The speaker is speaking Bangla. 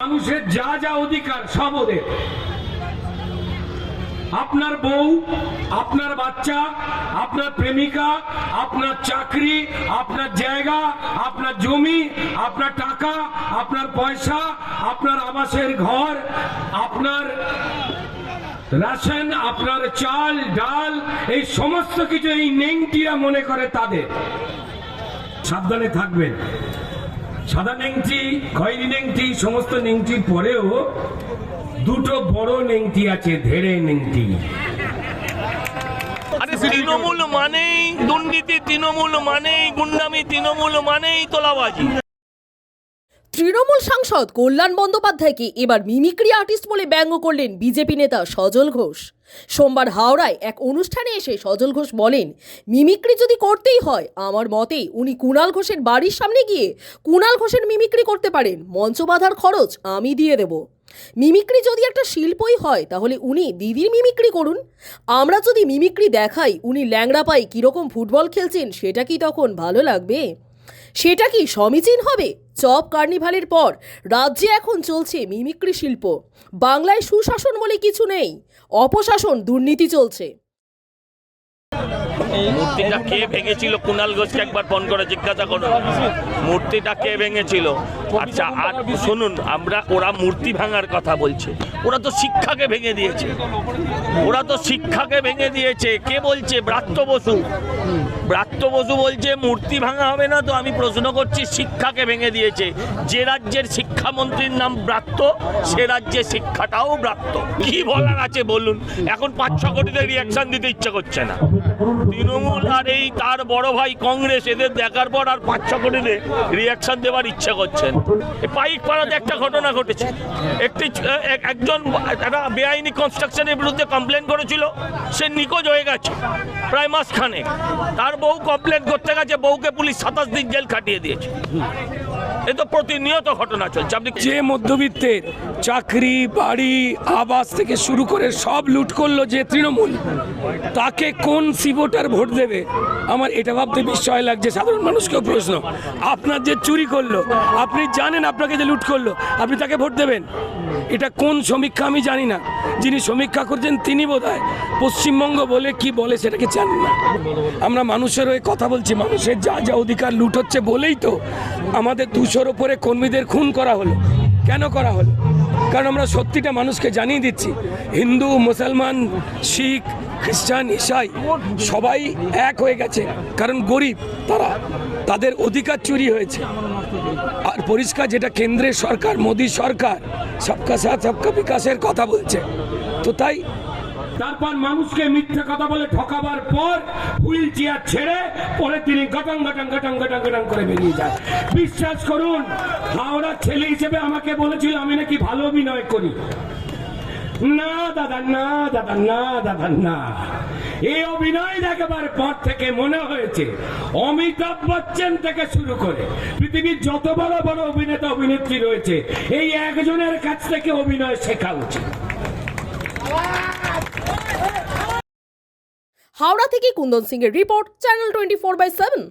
মানুষের যা যা অধিকার, সব ওদের। আপনার বউ, আপনার বাচ্চা, আপনার প্রেমিকা, আপনার চাকরি, আপনার জায়গা, আপনার জমি, আপনার টাকা, আপনার পয়সা, আপনার আবাসের ঘর, আপনার রাশন, আপনার চাল, ডাল, এই সমস্ত কিছু এই নেংটিরা মনে করে তাদের। সাবধানে থাকবেন। সাদা নেংটি খয়েরি নেংটি সমস্ত নেংটির পরেও দুটো বড় নেংটি আছে, ধেড়ে নেংটি আরে তৃণমূল মানেই দুর্নীতি, তৃণমূল মানেই গুন্ডামি, তৃণমূল মানেই তোলাবাজি। তৃণমূল সাংসদ কল্যাণ বন্দ্যোপাধ্যায়কে এবার মিমিক্রি আর্টিস্ট বলে ব্যঙ্গ করলেন বিজেপি নেতা সজল ঘোষ। সোমবার হাওড়ায় এক অনুষ্ঠানে এসে সজল ঘোষ বলেন, মিমিক্রি যদি করতেই হয়, আমার মতে উনি কুণাল ঘোষের বাড়ির সামনে গিয়ে কুণাল ঘোষের মিমিক্রি করতে পারেন। মঞ্চ বাঁধার খরচ আমি দিয়ে দেব। মিমিক্রি যদি একটা শিল্পই হয়, তাহলে উনি দিদির মিমিক্রি করুন। আমরা যদি মিমিক্রি দেখাই, উনি ল্যাংড়া পাই কীরকম ফুটবল খেলছেন, সেটা কি তখন ভালো লাগবে? সেটা কি সমীচীন হবে? চপ কার্নিভালের পর রাজ্যে এখন চলছে মিমিক্রি শিল্প। বাংলায় সুশাসন বলে কিছু নেই, অপশাসন দুর্নীতি চলছে। মূর্তিটা কে ভেঙেছিল? কুনাল ঘোষকে একবার ফোন করে জিজ্ঞাসা করুন। মূর্তিটা কে ভেঙেছিল? আচ্ছা আর শুনুন, আমরা, ওরা মূর্তি ভাঙার কথা বলছে। ওরা তো শিক্ষাকে ভেঙে দিয়েছে। ওরা তো শিক্ষাকে ভেঙে দিয়েছে। কে বলছে? ব্রাত্য বসু। ব্রাত্য বসু বলছে, মূর্তি ভাঙা হবে না তো আমি প্রশ্ন করছি, শিক্ষাকে ভেঙে দিয়েছে। যে রাজ্যের শিক্ষামন্ত্রীর নাম ব্রাত্য, সে রাজ্যে শিক্ষাটাও ব্রাত্য। কি বলার আছে বলুন? এখন পাঁচ ছ কোটিতে রিয়াকশন দিতে ইচ্ছা করছে না। তৃণমূল আর এই তার বড় ভাই কংগ্রেস, এদের দেখার পর আর পাঁচ ছ রিয়াকশন দেওয়ার ইচ্ছা করছেন। পাইক পাড়াতে একটা ঘটনা ঘটেছে। একটি, এক- একজন একটা বেআইনি কনস্ট্রাকশনের বিরুদ্ধে কমপ্লেন করেছিল। সে নিখোঁজ হয়ে গেছে, প্রায় মাসখানে তার বউ কমপ্লেন করতে গেছে, বউকে পুলিশ সাতাশ দিন জেল খাটিয়ে দিয়েছে। এ তো প্রতিনিয়ত ঘটনা চলছে। আপনি যে মধ্যবিত্তের চাকরি, বাড়ি, আবাস থেকে শুরু করে সব লুট করল যে তৃণমূল, তাকে কোন সিভোটার ভোট দেবে? আমার এটা ভাবতে বিস্ময় লাগছে, সাধারণ মানুষকেও প্রশ্ন। আপনার যে চুরি করল, আপনি জানেন আপনাকে যে লুট করল, আপনি তাকে ভোট দেবেন? এটা কোন সমীক্ষা আমি জানি না। যিনি সমীক্ষা করছেন তিনি বোধহয় পশ্চিমবঙ্গ বলে কি বলে সেটাকে জানেন না। আমরা মানুষের হয়ে কথা বলছি, মানুষের যা যা অধিকার লুট হচ্ছে বলেই তো আমাদের দুশোর ওপরে কর্মীদের খুন করা হলো। কেন করা হলো? কারণ আমরা সত্যিটা মানুষকে জানিয়ে দিচ্ছি। হিন্দু, মুসলমান, শিখ, খ্রিস্টান, ইসাই সবাই এক হয়ে গেছে। কারণ গরিব তারা। তাদের অধিকার চুরি হয়েছে। আর পরিষ্কার যেটা কেন্দ্রের সরকার, মোদী সরকার, সবকা সাথ, সবকা বিকাশের কথা বলছে। তো তাই তারপর মানুষকে মিথ্যে কথা বলে ঠকাবার পর হুইল চেয়ার ছেড়ে পরে তিনি গটং গটং গটং গটং গটং করে বেরিয়ে যান বিশ্বাস করুন, হাওড়া ছেলে হিসেবে আমাকে বলেছিল, আমি নাকি ভালো অভিনয় করি। না, দাদা না দাদা না দাদা, না। এই অভিনয় দেখাবার পর থেকে মনে হয়েছে, অমিতাভ বচ্চন থেকে শুরু করে পৃথিবীর যত বড় বড় অভিনেতা, অভিনেত্রী রয়েছে, এই একজনের কাছ থেকে অভিনয় শেখা উচিত। হাওড়া থেকে কুন্দন সিং এর report channel twenty four by seven.